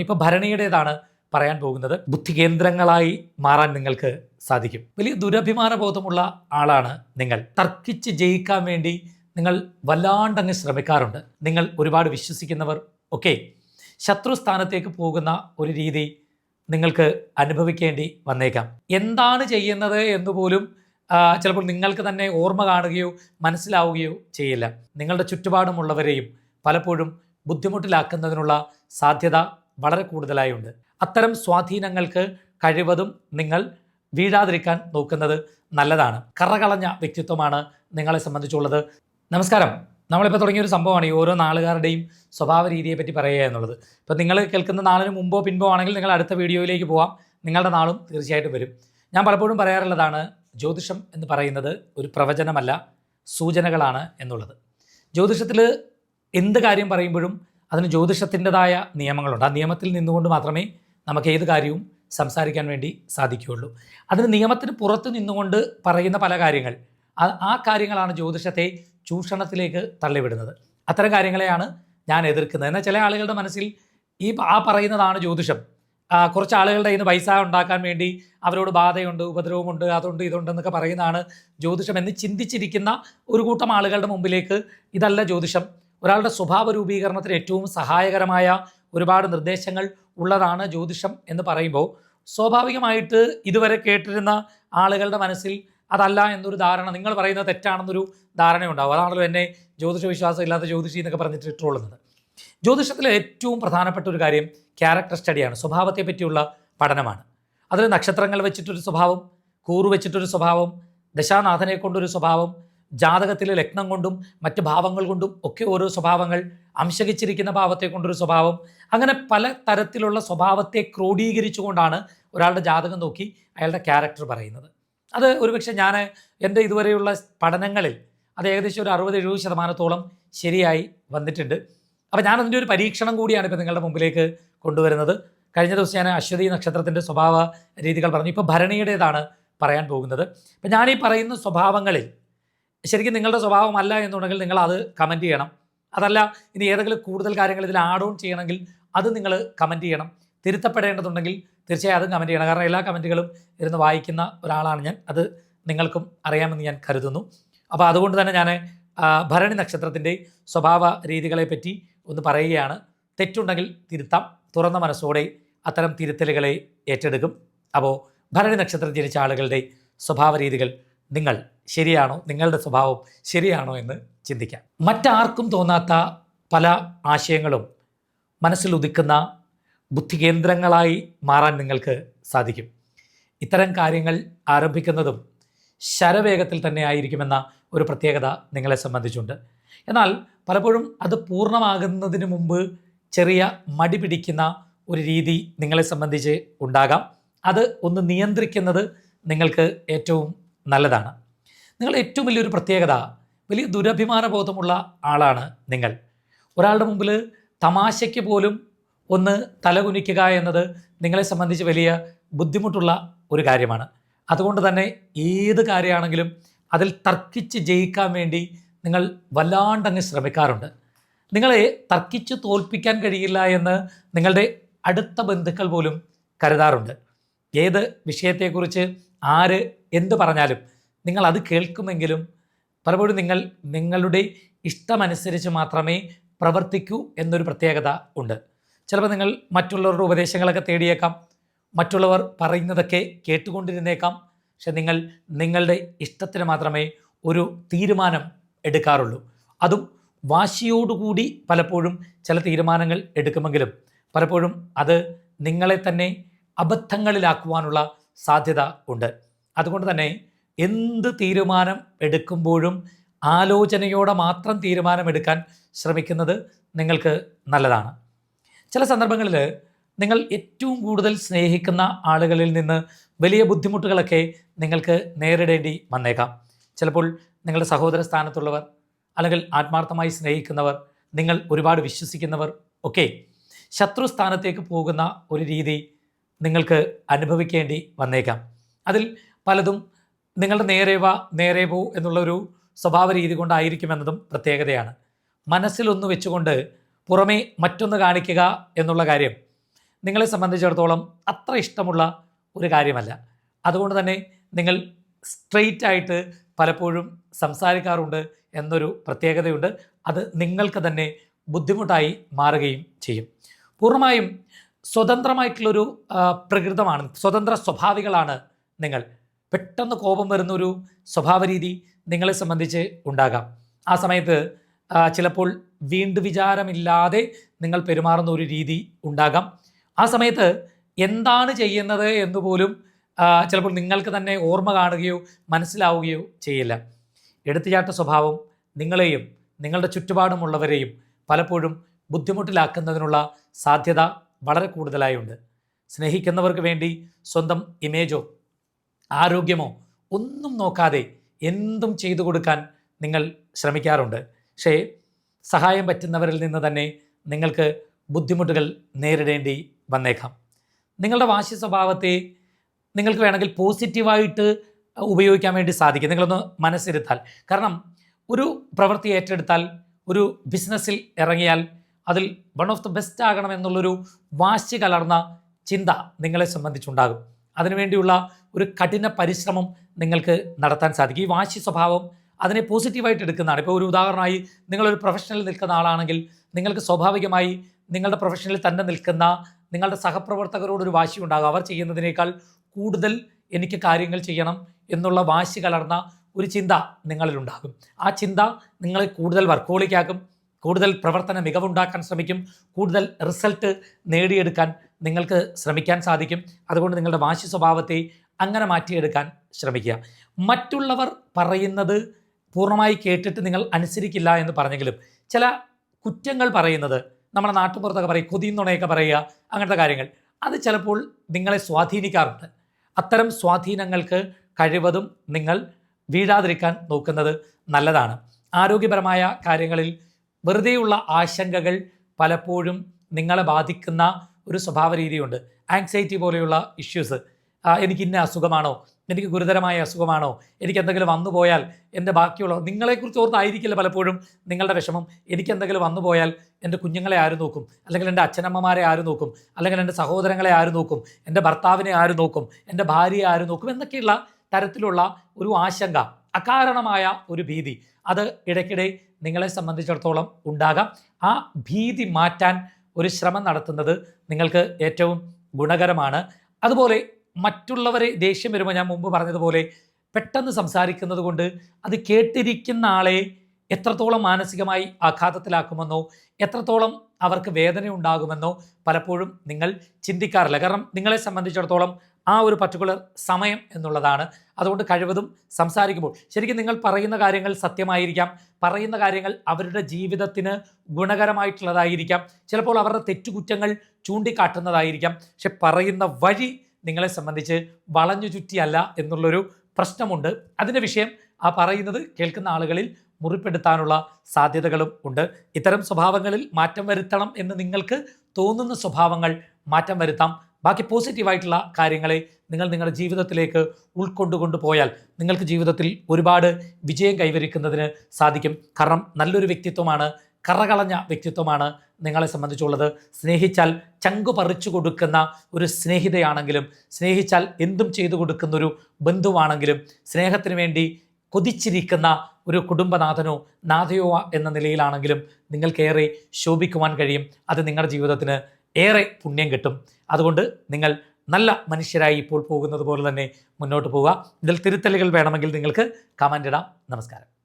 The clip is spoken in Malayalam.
ഇപ്പൊ ഭരണിയുടേതാണ് പറയാൻ പോകുന്നത്. ബുദ്ധി കേന്ദ്രങ്ങളായി മാറാൻ നിങ്ങൾക്ക് സാധിക്കും. വലിയ ദുരഭിമാന ബോധമുള്ള ആളാണ് നിങ്ങൾ. തർക്കിച്ച് ജയിക്കാൻ വേണ്ടി നിങ്ങൾ വല്ലാണ്ടങ്ങ് ശ്രമിക്കാറുണ്ട്. നിങ്ങൾ ഒരുപാട് വിശ്വസിക്കുന്നവർ ഒക്കെ ശത്രുസ്ഥാനത്തേക്ക് പോകുന്ന ഒരു രീതി നിങ്ങൾക്ക് അനുഭവിക്കേണ്ടി വന്നേക്കാം. എന്താണ് ചെയ്യുന്നത് എന്ന് പോലും ചിലപ്പോൾ നിങ്ങൾക്ക് തന്നെ ഓർമ്മ കാണുകയോ മനസ്സിലാവുകയോ ചെയ്യില്ല. നിങ്ങളുടെ ചുറ്റുപാടുമുള്ളവരെയും പലപ്പോഴും ബുദ്ധിമുട്ടിലാക്കുന്നതിനുള്ള സാധ്യത വളരെ കൂടുതലായി ഉണ്ട് അത്തരം സ്വാധീനങ്ങൾക്ക് കഴിവതും നിങ്ങൾ വീഴാതിരിക്കാൻ നോക്കുന്നത് നല്ലതാണ്. കറകളഞ്ഞ വ്യക്തിത്വമാണ് നിങ്ങളെ സംബന്ധിച്ചുള്ളത്. നമസ്കാരം. നമ്മളിപ്പോൾ തുടങ്ങിയ ഒരു സംഭവമാണ് ഈ ഓരോ നാളുകാരുടെയും സ്വഭാവ രീതിയെ പറ്റി പറയുക എന്നുള്ളത്. ഇപ്പോൾ നിങ്ങൾ കേൾക്കുന്ന നാളിന് മുമ്പോ പിൻപോ ആണെങ്കിൽ നിങ്ങൾ അടുത്ത വീഡിയോയിലേക്ക് പോവാം. നിങ്ങളുടെ നാളും തീർച്ചയായിട്ടും വരും. ഞാൻ പലപ്പോഴും പറയാറുള്ളതാണ് ജ്യോതിഷം എന്ന് പറയുന്നത് ഒരു പ്രവചനമല്ല സൂചനകളാണ് എന്നുള്ളത്. ജ്യോതിഷത്തിൽ എന്ത് കാര്യം പറയുമ്പോഴും അതിന് ജ്യോതിഷത്തിന്റെതായ നിയമങ്ങളുണ്ട്. ആ നിയമത്തിൽ നിന്നുകൊണ്ട് മാത്രമേ നമുക്ക് ഏത് കാര്യവും സംസാരിക്കാൻ വേണ്ടി സാധിക്കുകയുള്ളൂ. അതിന് നിയമത്തിന് പുറത്ത് നിന്നുകൊണ്ട് പറയുന്ന പല കാര്യങ്ങൾ. ആ- കാര്യങ്ങളാണ് ജ്യോതിഷത്തെ ചൂഷണത്തിലേക്ക് തള്ളിവിടുന്നത്. അത്തരം കാര്യങ്ങളെയാണ് ഞാൻ എതിർക്കുന്നത്. എന്നാൽ ചില ആളുകളുടെ മനസ്സിൽ ഈ ആ പറയുന്നതാണ് ജ്യോതിഷം. കുറച്ച് ആളുകളുടെ ഇന്ന് പൈസ ഉണ്ടാക്കാൻ വേണ്ടി അവരോട് ബാധയുണ്ട് ഉപദ്രവമുണ്ട് അതുണ്ട് ഇതുണ്ടെന്നൊക്കെ പറയുന്നതാണ് ജ്യോതിഷം എന്ന് ചിന്തിച്ചിരിക്കുന്ന ഒരു കൂട്ടം ആളുകളുടെ മുമ്പിലേക്ക് ഇതല്ല ജ്യോതിഷം. ഒരാളുടെ സ്വഭാവ രൂപീകരണത്തിന് ഏറ്റവും സഹായകരമായ ഒരുപാട് നിർദ്ദേശങ്ങൾ ഉള്ളതാണ് ജ്യോതിഷം എന്ന് പറയുമ്പോൾ. സ്വാഭാവികമായിട്ട് ഇതുവരെ കേട്ടിരുന്ന ആളുകളുടെ മനസ്സിൽ അതല്ല എന്നൊരു ധാരണ നിങ്ങൾ പറയുന്നത് തെറ്റാണെന്നൊരു ധാരണയുണ്ടാവും അതാണല്ലോ എന്നെ ജ്യോതിഷ വിശ്വാസം ഇല്ലാത്ത ജ്യോതിഷി എന്നൊക്കെ പറഞ്ഞിട്ട് ഇട്ടുകൊള്ളുന്നത്. ജ്യോതിഷത്തിലെ ഏറ്റവും പ്രധാനപ്പെട്ട ഒരു കാര്യം ക്യാരക്ടർ സ്റ്റഡിയാണ് സ്വഭാവത്തെ പറ്റിയുള്ള പഠനമാണ്. അതിൽ നക്ഷത്രങ്ങൾ വെച്ചിട്ടൊരു സ്വഭാവം കൂറു വെച്ചിട്ടൊരു സ്വഭാവം ദശാനാഥനെ കൊണ്ടൊരു സ്വഭാവം ജാതകത്തിലെ ലഗ്നം കൊണ്ടും മറ്റ് ഭാവങ്ങൾ കൊണ്ടും ഒക്കെ ഓരോ സ്വഭാവങ്ങൾ അംശകിച്ചിരിക്കുന്ന ഭാവത്തെ കൊണ്ടൊരു സ്വഭാവം. അങ്ങനെ പല തരത്തിലുള്ള സ്വഭാവത്തെ ക്രോഡീകരിച്ചുകൊണ്ടാണ് ഒരാളുടെ ജാതകം നോക്കി അയാളുടെ ക്യാരക്ടർ പറയുന്നത്. അത് ഒരുപക്ഷെ ഞാൻ എന്റെ ഇതുവരെയുള്ള പഠനങ്ങളിൽ അത് ഏകദേശം ഒരു അറുപത് എഴുപത് ശതമാനത്തോളം ശരിയായി വന്നിട്ടുണ്ട്. അപ്പോൾ ഞാൻ അതിന്റെ ഒരു പരീക്ഷണം കൂടിയാണ് ഇപ്പോൾ നിങ്ങളുടെ മുമ്പിലേക്ക് കൊണ്ടുവരുന്നത്. കഴിഞ്ഞ ദിവസം ഞാൻ അശ്വതി നക്ഷത്രത്തിന്റെ സ്വഭാവ രീതികൾ പറഞ്ഞു. ഇപ്പോൾ ഭരണിയുടേതാണ് പറയാൻ പോകുന്നത്. അപ്പം ഞാൻ ഈ പറയുന്ന സ്വഭാവങ്ങളിൽ ശരിക്കും നിങ്ങളുടെ സ്വഭാവമല്ല എന്നുണ്ടെങ്കിൽ നിങ്ങൾ അത് കമന്റ് ചെയ്യണം. അതല്ല ഇനി ഏതെങ്കിലും കൂടുതൽ കാര്യങ്ങൾ ഇതിൽ ആഡ് ഓൺ ചെയ്യണമെങ്കിൽ അത് നിങ്ങൾ കമന്റ് ചെയ്യണം. തിരുത്തപ്പെടേണ്ടതുണ്ടെങ്കിൽ തീർച്ചയായും അതും കമന്റ് ചെയ്യണം. കാരണം എല്ലാ കമന്റുകളും ഇരുന്ന് വായിക്കുന്ന ഒരാളാണ് ഞാൻ. അത് നിങ്ങൾക്കും അറിയാമെന്ന് ഞാൻ കരുതുന്നു. അപ്പോൾ അതുകൊണ്ട് തന്നെ ഞാൻ ഭരണി നക്ഷത്രത്തിന്റെ സ്വഭാവ രീതികളെപ്പറ്റി ഒന്ന് പറയുകയാണ്. തെറ്റുണ്ടെങ്കിൽ തിരുത്താം. തുറന്ന മനസ്സോടെ അത്തരം തിരുത്തലുകളെ ഏറ്റെടുക്കും. അപ്പോൾ ഭരണി നക്ഷത്രം ജനിച്ച ആളുകളുടെ സ്വഭാവ രീതികൾ നിങ്ങൾ ശരിയാണോ? നിങ്ങളുടെ സ്വഭാവം ശരിയാണോ എന്ന് ചിന്തിക്കാം. മറ്റാർക്കും തോന്നാത്ത പല ആശയങ്ങളും മനസ്സിൽ ഉദിക്കുന്ന ബുദ്ധികേന്ദ്രങ്ങളായി മാറാൻ നിങ്ങൾക്ക് സാധിക്കും. ഇത്തരം കാര്യങ്ങൾ ആരംഭിക്കുന്നതും ശരവേഗത്തിൽ തന്നെ ആയിരിക്കുമെന്ന ഒരു പ്രത്യേകത നിങ്ങളെ സംബന്ധിച്ചുണ്ട്. എന്നാൽ പലപ്പോഴും അത് പൂർണമാകുന്നതിന് മുമ്പ് ചെറിയ മടി പിടിക്കുന്ന ഒരു രീതി നിങ്ങളെ സംബന്ധിച്ച് ഉണ്ടാകാം. അത് ഒന്ന് നിയന്ത്രിക്കുന്നത് നിങ്ങൾക്ക് ഏറ്റവും നല്ലതാണ്. നിങ്ങൾ ഏറ്റവും വലിയൊരു പ്രത്യേകത വലിയ ദുരഭിമാന ബോധമുള്ള ആളാണ് നിങ്ങൾ. ഒരാളുടെ മുമ്പിൽ തമാശയ്ക്ക് പോലും ഒന്ന് തലകുനിക്കുക എന്നത് നിങ്ങളെ സംബന്ധിച്ച് വലിയ ബുദ്ധിമുട്ടുള്ള ഒരു കാര്യമാണ്. അതുകൊണ്ട് തന്നെ ഏത് കാര്യമാണെങ്കിലും അതിൽ തർക്കിച്ച് ജയിക്കാൻ വേണ്ടി നിങ്ങൾ വല്ലാണ്ടങ്ങ് ശ്രമിക്കാറുണ്ട്. നിങ്ങളെ തർക്കിച്ച് തോൽപ്പിക്കാൻ കഴിയില്ല എന്ന് നിങ്ങളുടെ അടുത്ത ബന്ധുക്കൾ പോലും കരുതാറുണ്ട്. ഏത് വിഷയത്തെക്കുറിച്ച് ആര് എന്ത് പറഞ്ഞാലും നിങ്ങൾ അത് കേൾക്കുമെങ്കിലും പലപ്പോഴും നിങ്ങൾ നിങ്ങളുടെ ഇഷ്ടമനുസരിച്ച് മാത്രമേ പ്രവർത്തിക്കൂ എന്നൊരു പ്രത്യേകത ഉണ്ട്. ചിലപ്പോൾ നിങ്ങൾ മറ്റുള്ളവരുടെ ഉപദേശങ്ങളൊക്കെ തേടിയേക്കാം മറ്റുള്ളവർ പറയുന്നതൊക്കെ കേട്ടുകൊണ്ടിരുന്നേക്കാം പക്ഷെ നിങ്ങൾ നിങ്ങളുടെ ഇഷ്ടത്തിന് മാത്രമേ ഒരു തീരുമാനം എടുക്കാറുള്ളൂ. അതും വാശിയോടുകൂടി പലപ്പോഴും ചില തീരുമാനങ്ങൾ എടുക്കുമെങ്കിലും പലപ്പോഴും അത് നിങ്ങളെ തന്നെ അബദ്ധങ്ങളിലാക്കുവാനുള്ള സാധ്യത ഉണ്ട്. അതുകൊണ്ട് തന്നെ എന്ത് തീരുമാനം എടുക്കുമ്പോഴും ആലോചനയോടെ മാത്രം തീരുമാനമെടുക്കാൻ ശ്രമിക്കുന്നത് നിങ്ങൾക്ക് നല്ലതാണ്. ചില സന്ദർഭങ്ങളിൽ നിങ്ങൾ ഏറ്റവും കൂടുതൽ സ്നേഹിക്കുന്ന ആളുകളിൽ നിന്ന് വലിയ ബുദ്ധിമുട്ടുകളൊക്കെ നിങ്ങൾക്ക് നേരിടേണ്ടി വന്നേക്കാം. ചിലപ്പോൾ നിങ്ങളുടെ സഹോദര സ്ഥാനത്തുള്ളവർ അല്ലെങ്കിൽ ആത്മാർത്ഥമായി സ്നേഹിക്കുന്നവർ നിങ്ങൾ ഒരുപാട് വിശ്വസിക്കുന്നവർ ഒക്കെ ശത്രു സ്ഥാനത്തേക്ക് പോകുന്ന ഒരു രീതി നിങ്ങൾക്ക് അനുഭവിക്കേണ്ടി വന്നേക്കാം. അതിൽ പലതും നിങ്ങളുടെ നേരെ നേരേവോ നേരെ പോ എന്നുള്ളൊരു സ്വഭാവ രീതി കൊണ്ടായിരിക്കുമെന്നതും പ്രത്യേകതയാണ്. മനസ്സിലൊന്ന് വെച്ചുകൊണ്ട് പുറമേ മറ്റൊന്ന് കാണിക്കുക എന്നുള്ള കാര്യം നിങ്ങളെ സംബന്ധിച്ചിടത്തോളം അത്ര ഇഷ്ടമുള്ള ഒരു കാര്യമല്ല. അതുകൊണ്ട് തന്നെ നിങ്ങൾ സ്ട്രെയിറ്റ് ആയിട്ട് പലപ്പോഴും സംസാരിക്കാറുണ്ട് എന്നൊരു പ്രത്യേകതയുണ്ട്. അത് നിങ്ങൾക്ക് തന്നെ ബുദ്ധിമുട്ടായി മാറുകയും ചെയ്യും. പൂർണമായും സ്വതന്ത്രമായിട്ടുള്ളൊരു പ്രകൃതമാണ്. സ്വതന്ത്ര സ്വഭാവികളാണ് നിങ്ങൾ. പെട്ടെന്ന് കോപം വരുന്നൊരു സ്വഭാവ രീതി നിങ്ങളെ സംബന്ധിച്ച് ഉണ്ടാകാം. ആ സമയത്ത് ചിലപ്പോൾ വീണ്ടും വിചാരമില്ലാതെ നിങ്ങൾ പെരുമാറുന്ന ഒരു രീതി ഉണ്ടാകാം. ആ സമയത്ത് എന്താണ് ചെയ്യുന്നത് എന്ന് പോലും ചിലപ്പോൾ നിങ്ങൾക്ക് തന്നെ ഓർമ്മ കാണുകയോ മനസ്സിലാവുകയോ ചെയ്യില്ല. എടുത്തുചാട്ട സ്വഭാവം നിങ്ങളെയും നിങ്ങളുടെ ചുറ്റുപാടുമുള്ളവരെയും പലപ്പോഴും ബുദ്ധിമുട്ടിലാക്കുന്നതിനുള്ള സാധ്യത വളരെ കൂടുതലായുണ്ട്. സ്നേഹിക്കുന്നവർക്ക് വേണ്ടി സ്വന്തം ഇമേജോ ആരോഗ്യമോ ഒന്നും നോക്കാതെ എന്തും ചെയ്തു കൊടുക്കാൻ നിങ്ങൾ ശ്രമിക്കാറുണ്ട്. പക്ഷേ സഹായം പറ്റുന്നവരിൽ നിന്ന് തന്നെ നിങ്ങൾക്ക് ബുദ്ധിമുട്ടുകൾ നേരിടേണ്ടി വന്നേക്കാം. നിങ്ങളുടെ വാശി സ്വഭാവത്തെ നിങ്ങൾക്ക് വേണമെങ്കിൽ പോസിറ്റീവായിട്ട് ഉപയോഗിക്കാൻ വേണ്ടി സാധിക്കും. നിങ്ങളൊന്ന് മനസ്സിരുത്താൽ. കാരണം ഒരു പ്രവൃത്തി ഏറ്റെടുത്താൽ ഒരു ബിസിനസ്സിൽ ഇറങ്ങിയാൽ അതിൽ വൺ ഓഫ് ദ ബെസ്റ്റ് ആകണം എന്നുള്ളൊരു വാശി കലർന്ന ചിന്ത നിങ്ങളെ സംബന്ധിച്ചുണ്ടാകും. അതിനുവേണ്ടിയുള്ള ഒരു കഠിന പരിശ്രമം നിങ്ങൾക്ക് നടത്താൻ സാധിക്കും. ഈ വാശി സ്വഭാവം അതിനെ പോസിറ്റീവായിട്ട് എടുക്കുന്നതാണ്. ഇപ്പോൾ ഒരു ഉദാഹരണമായി നിങ്ങളൊരു പ്രൊഫഷണലിൽ നിൽക്കുന്ന ആളാണെങ്കിൽ നിങ്ങൾക്ക് സ്വാഭാവികമായി നിങ്ങളുടെ പ്രൊഫഷനിൽ തന്നെ നിൽക്കുന്ന നിങ്ങളുടെ സഹപ്രവർത്തകരോടൊരു വാശി ഉണ്ടാകും. അവർ ചെയ്യുന്നതിനേക്കാൾ കൂടുതൽ എനിക്ക് കാര്യങ്ങൾ ചെയ്യണം എന്നുള്ള വാശി കലർന്ന ഒരു ചിന്ത നിങ്ങളിലുണ്ടാകും ആ ചിന്ത നിങ്ങളെ കൂടുതൽ വർക്കോളിക്കാക്കും. കൂടുതൽ പ്രവർത്തന മികവുണ്ടാക്കാൻ ശ്രമിക്കും. കൂടുതൽ റിസൾട്ട് നേടിയെടുക്കാൻ നിങ്ങൾക്ക് ശ്രമിക്കാൻ സാധിക്കും. അതുകൊണ്ട് നിങ്ങളുടെ വാശി സ്വഭാവത്തെ അങ്ങനെ മാറ്റിയെടുക്കാൻ ശ്രമിക്കുക. മറ്റുള്ളവർ പറയുന്നത് പൂർണമായി കേട്ടിട്ട് നിങ്ങൾ അനുസരിക്കില്ല എന്ന് പറഞ്ഞെങ്കിലും ചില കുറ്റങ്ങൾ പറയുന്നത് നമ്മുടെ നാട്ടുപുറത്തൊക്കെ പറയും കൊതിയുന്നുണയൊക്കെ പറയുക അങ്ങനത്തെ കാര്യങ്ങൾ. അത് ചിലപ്പോൾ നിങ്ങളെ സ്വാധീനിക്കാറുണ്ട്. അത്തരം സ്വാധീനങ്ങൾക്ക് കഴിവതും നിങ്ങൾ വീഴാതിരിക്കാൻ നോക്കുന്നത് നല്ലതാണ്. ആരോഗ്യപരമായ കാര്യങ്ങളിൽ വെറുതെയുള്ള ആശങ്കകൾ പലപ്പോഴും നിങ്ങളെ ബാധിക്കുന്ന ഒരു സ്വഭാവ രീതിയുണ്ട്. ആങ്സൈറ്റി പോലെയുള്ള ഇഷ്യൂസ് എനിക്ക് ഇന്ന അസുഖമാണോ? എനിക്ക് ഗുരുതരമായ അസുഖമാണോ? എനിക്ക് എന്തെങ്കിലും വന്നു പോയാൽ എന്റെ ബാക്കിയുള്ള നിങ്ങളെക്കുറിച്ച് ഓർത്തായിരിക്കില്ല പലപ്പോഴും നിങ്ങളുടെ വിഷമം. എനിക്ക് എന്തെങ്കിലും വന്നു പോയാൽ എന്റെ കുഞ്ഞുങ്ങളെ ആര് നോക്കും? അല്ലെങ്കിൽ എന്റെ അച്ഛനമ്മമാരെ ആര് നോക്കും? അല്ലെങ്കിൽ എന്റെ സഹോദരങ്ങളെ ആര് നോക്കും? എന്റെ ഭർത്താവിനെ ആര് നോക്കും? എന്റെ ഭാര്യയെ ആര് നോക്കും? എന്നൊക്കെയുള്ള തരത്തിലുള്ള ഒരു ആശങ്ക അകാരണമായ ഒരു ഭീതി. അത് ഇടയ്ക്കിടെ നിങ്ങളെ സംബന്ധിച്ചിടത്തോളം ഉണ്ടാകാം. ആ ഭീതി മാറ്റാൻ ഒരു ശ്രമം നടത്തുന്നത് നിങ്ങൾക്ക് ഏറ്റവും ഗുണകരമാണ്. അതുപോലെ മറ്റുള്ളവരെ ദേഷ്യം വരുമ്പോൾ ഞാൻ മുമ്പ് പറഞ്ഞതുപോലെ പെട്ടെന്ന് സംസാരിക്കുന്നത് കൊണ്ട് അത് കേട്ടിരിക്കുന്ന ആളെ എത്രത്തോളം മാനസികമായി ആഘാതത്തിലാക്കുമെന്നോ എത്രത്തോളം അവർക്ക് വേദന ഉണ്ടാകുമെന്നോ പലപ്പോഴും നിങ്ങൾ ചിന്തിക്കാറില്ല. കാരണം നിങ്ങളെ സംബന്ധിച്ചിടത്തോളം ആ ഒരു പർട്ടിക്കുലർ സമയം എന്നുള്ളതാണ്. അതുകൊണ്ട് കഴിവതും സംസാരിക്കുമ്പോൾ ശരിക്കും നിങ്ങൾ പറയുന്ന കാര്യങ്ങൾ സത്യമായിരിക്കാം. പറയുന്ന കാര്യങ്ങൾ അവരുടെ ജീവിതത്തിന് ഗുണകരമായിട്ടുള്ളതായിരിക്കാം. ചിലപ്പോൾ അവരുടെ തെറ്റുകുറ്റങ്ങൾ ചൂണ്ടിക്കാട്ടുന്നതായിരിക്കാം. പക്ഷെ പറയുന്ന വഴി നിങ്ങളെ സംബന്ധിച്ച് വളഞ്ഞു ചുറ്റിയല്ല എന്നുള്ളൊരു പ്രശ്നമുണ്ട്. അതിന്റെ വിഷയം ആ പറയുന്നത് കേൾക്കുന്ന ആളുകളിൽ മുറിപ്പെടുത്താനുള്ള സാധ്യതകളും ഉണ്ട്. ഇത്തരം സ്വഭാവങ്ങളിൽ മാറ്റം വരുത്തണം എന്ന് നിങ്ങൾക്ക് തോന്നുന്ന സ്വഭാവങ്ങൾ മാറ്റം വരുത്താം. ബാക്കി പോസിറ്റീവായിട്ടുള്ള കാര്യങ്ങളെ നിങ്ങൾ നിങ്ങളുടെ ജീവിതത്തിലേക്ക് ഉൾക്കൊണ്ടുകൊണ്ട് പോയാൽ നിങ്ങൾക്ക് ജീവിതത്തിൽ ഒരുപാട് വിജയം കൈവരിക്കുന്നതിന് സാധിക്കും. കാരണം നല്ലൊരു വ്യക്തിത്വമാണ് കറകളഞ്ഞ വ്യക്തിത്വമാണ് നിങ്ങളെ സംബന്ധിച്ചുള്ളത്. സ്നേഹിച്ചാൽ ചങ്കു പറിച്ചു കൊടുക്കുന്ന ഒരു സ്നേഹിതയാണെങ്കിലും സ്നേഹിച്ചാൽ എന്തും ചെയ്തു കൊടുക്കുന്ന ഒരു ബന്ധുവാണെങ്കിലും സ്നേഹത്തിന് വേണ്ടി കൊതിച്ചിരിക്കുന്ന ഒരു കുടുംബനാഥനോ നാഥയോ എന്ന നിലയിലാണെങ്കിലും നിങ്ങൾക്കേറെ ശോഭിക്കുവാൻ കഴിയും. അത് നിങ്ങളുടെ ജീവിതത്തിന് ഏറെ പുണ്യം കിട്ടും. അതുകൊണ്ട് നിങ്ങൾ നല്ല മനുഷ്യരായി ഇപ്പോൾ പോകുന്നത് പോലെ തന്നെ മുന്നോട്ട് പോവുക. ഇതിൽ തിരുത്തലുകൾ വേണമെങ്കിൽ നിങ്ങൾക്ക് കമന്റ് ഇടാം. നമസ്കാരം.